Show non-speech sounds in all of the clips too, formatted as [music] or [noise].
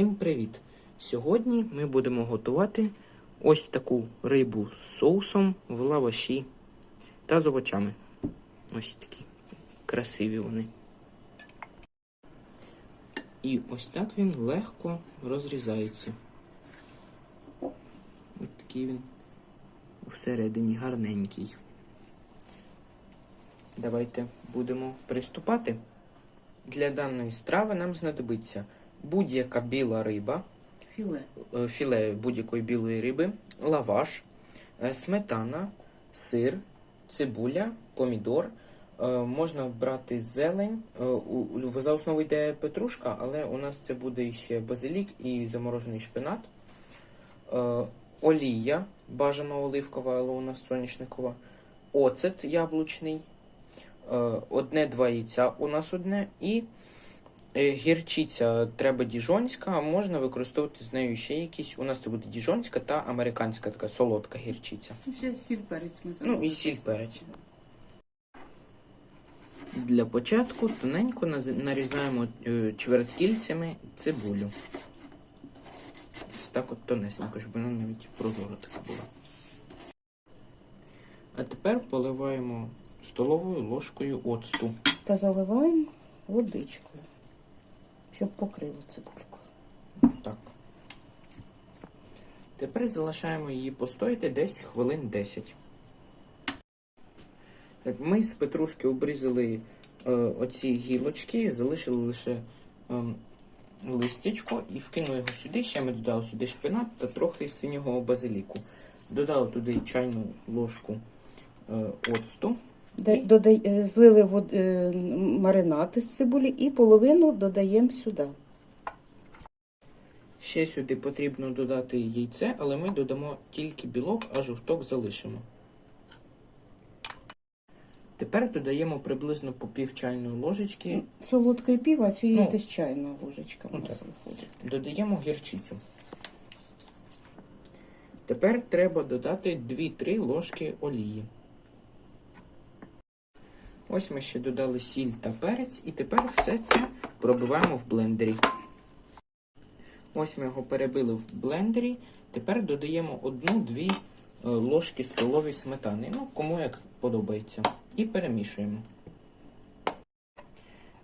Всім привіт! Сьогодні ми будемо готувати ось таку рибу з соусом в лаваші та з овочами. Ось такі красиві вони. І ось так він легко розрізається. Ось такий він всередині гарненький. Давайте будемо приступати. Для даної страви нам знадобиться будь-яка біла риба, Філе. е, філе будь-якої білої риби, лаваш, е, сметана, сир, цибуля, помідор. Е, Можна брати зелень. За основу йде петрушка, але у нас це буде ще базилік і заморожений шпинат. Олія, бажано оливкова, але у нас соняшникова. Оцет яблучний. Одне-два яйця у нас одне. І гірчиця треба діжонська, а можна використовувати з нею ще якісь. У нас це буде діжонська та американська така солодка гірчиця. Ну, Ще сіль перець ми Ну і сіль перець. Для початку тоненько нарізаємо е, чверткільцями цибулю. Ось так от тонесенько, щоб вона навіть прозора така була. А тепер поливаємо столовою ложкою оцту. Та заливаємо водичкою, щоб покрило цибульку. Так. Тепер залишаємо її постояти десь хвилин 10. Так, ми з петрушки обрізали е, оці гілочки, залишили лише ем, листячко і вкинули його сюди. Ще ми додали сюди шпинат та трохи синього базиліку. Додали туди чайну ложку е, оцту. Дай- додай- е, злили вод, е, маринад із цибулі і половину додаємо сюди. Ще сюди потрібно додати яйце, але ми додамо тільки білок, а жовток залишимо. Тепер додаємо приблизно по пів чайної ложечки, Солодкої пів, а цієї Ну, десь чайна ложечка у ну, нас так. виходить. додаємо гірчицю. Тепер треба додати 2-3 ложки олії. Ось ми ще додали сіль та перець, і тепер все це пробиваємо в блендері. Ось ми його перебили в блендері. Тепер додаємо 1-2 е, ложки столової сметани. Ну, кому як подобається. І перемішуємо.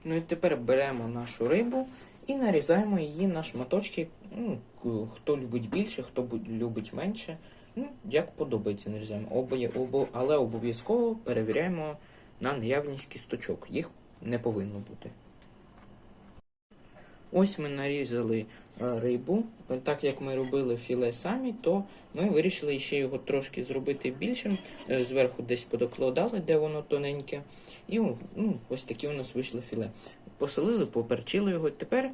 Ну і тепер беремо нашу рибу і нарізаємо її на шматочки. Ну, хто любить більше, хто любить менше. Ну, як подобається, нарізаємо. Обоє, обо, але обов'язково перевіряємо на наявність кісточок. Їх не повинно бути. Ось ми нарізали е, рибу. Так як ми робили філе самі, то ми вирішили ще його трошки зробити більшим. Е, Зверху десь подокладали, де воно тоненьке. І ну, ось такі у нас вийшли філе. Посолили, поперчили його. Тепер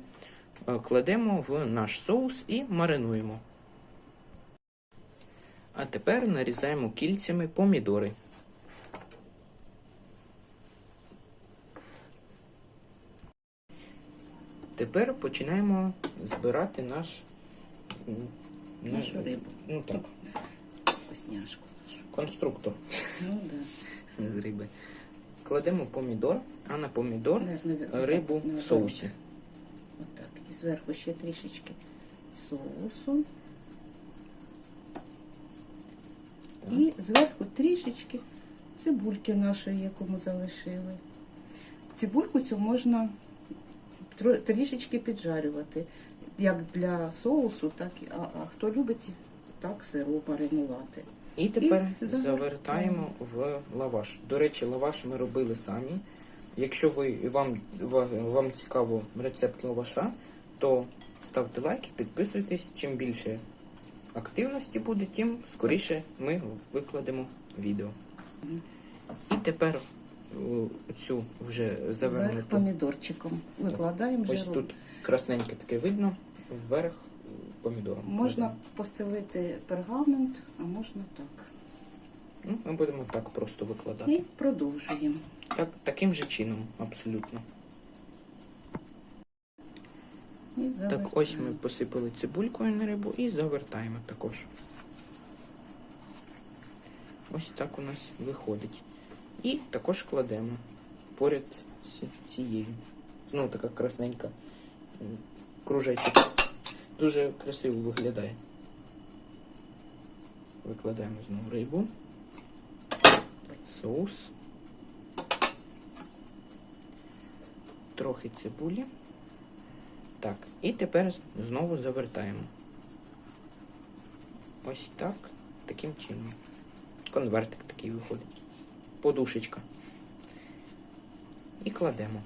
е, кладемо в наш соус і маринуємо. А тепер нарізаємо кільцями помідори. Тепер починаємо збирати наш Нашу рибу. Ну так, Вкусняшку нашу. конструктор Ну, да. [laughs] з риби. Кладемо помідор, а на помідор Наверно, рибу в соусі. Отак. І зверху ще трішечки соусу. І зверху трішечки цибульки нашої, яку ми залишили. Цибульку цю можна трішечки піджарювати, як для соусу, так і а, а хто любить так сиру маринувати. І тепер І завертаємо. в лаваш. До речі, лаваш ми робили самі. Якщо ви вам, ва- вам цікаво рецепт лаваша, то ставте лайк, підписуйтесь. Чим більше активності буде, тим скоріше ми викладемо відео. І тепер цю вже завернуту. помідорчиком викладаємо Ось жиру. тут красненьке таке видно, вверх помідором. Можна постелити пергамент, а можна так. Ну, ми будемо так просто викладати. І продовжуємо. Так, таким же чином, абсолютно. І Так, ось ми посипали цибулькою на рибу і завертаємо також. Ось так у нас виходить. І також кладемо поряд з цією. Ну, така красненька кружечок. дуже красиво виглядає. Викладаємо знову рибу. Соус. Трохи цибулі. Так, і тепер знову завертаємо. Ось так. Таким чином. Конвертик такий виходить. Подушечка. І кладемо.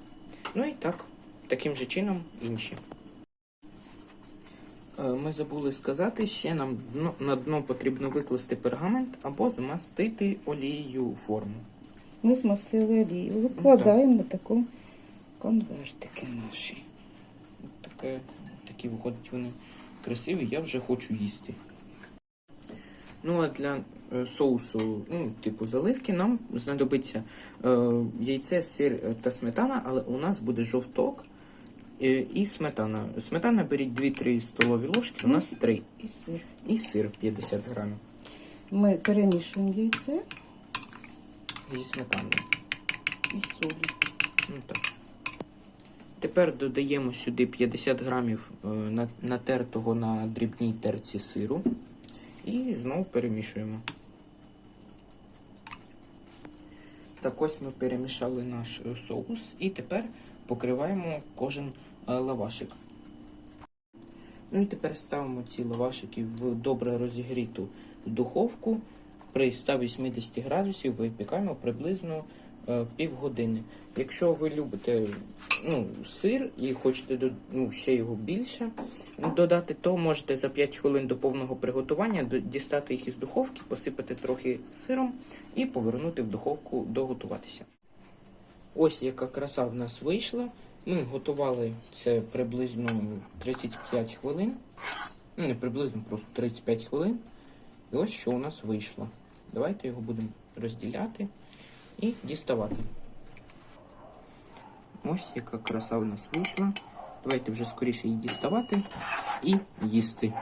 Ну і так, таким же чином інші. Е, Ми забули сказати, ще нам дно, на дно потрібно викласти пергамент або змастити олією форму. Ми змастили олію, викладаємо таку конвертики наші. Таке, такі виходять вони красиві, я вже хочу їсти. Ну а для е, соусу, ну, типу заливки, нам знадобиться е, яйце, сир е, та сметана, але у нас буде жовток е, і сметана. Сметана беріть 2-3 столові ложки, у нас 3. І сир. І сир 50 грамів Ми перемішуємо яйце зі сметаною. і солі. Ну, так. Тепер додаємо сюди 50 грамів натертого на дрібній терці сиру і знову перемішуємо. Так ось ми перемішали наш е, соус і тепер покриваємо кожен е, лавашик. Ну і тепер ставимо ці лавашики в добре розігріту духовку при 180 градусів випікаємо приблизно півгодини. Якщо ви любите ну, сир і хочете ну, ще його більше додати, то можете за 5 хвилин до повного приготування дістати їх із духовки, посипати трохи сиром і повернути в духовку доготуватися. Ось яка краса в нас вийшла. Ми готували це приблизно 35 хвилин. Ну, не приблизно, просто 35 хвилин. І ось що у нас вийшло. Давайте його будемо розділяти і діставати. Ось яка краса в нас вийшла. Давайте вже скоріше її діставати і їсти.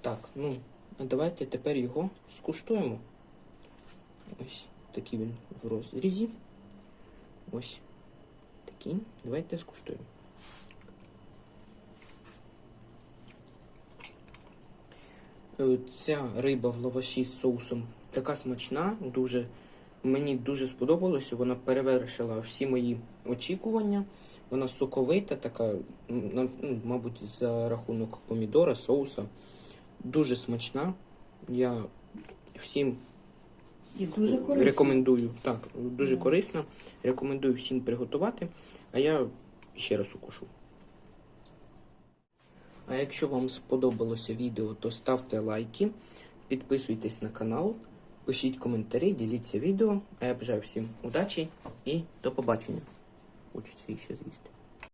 Так, ну, а давайте тепер його скуштуємо. Ось такий він в розрізі. Ось такий. Давайте скуштуємо. Ця риба в лаваші з соусом така смачна, дуже, мені дуже сподобалося. Вона перевершила всі мої очікування. Вона соковита, така, ну, мабуть, за рахунок помідора, соуса. Дуже смачна. Я всім І дуже рекомендую. Так, дуже корисна. Рекомендую всім приготувати. А я ще раз укушу. А якщо вам сподобалося відео, то ставте лайки, підписуйтесь на канал, пишіть коментарі, діліться відео. А я бажаю всім удачі і до побачення. Хочеться ще з'їсти.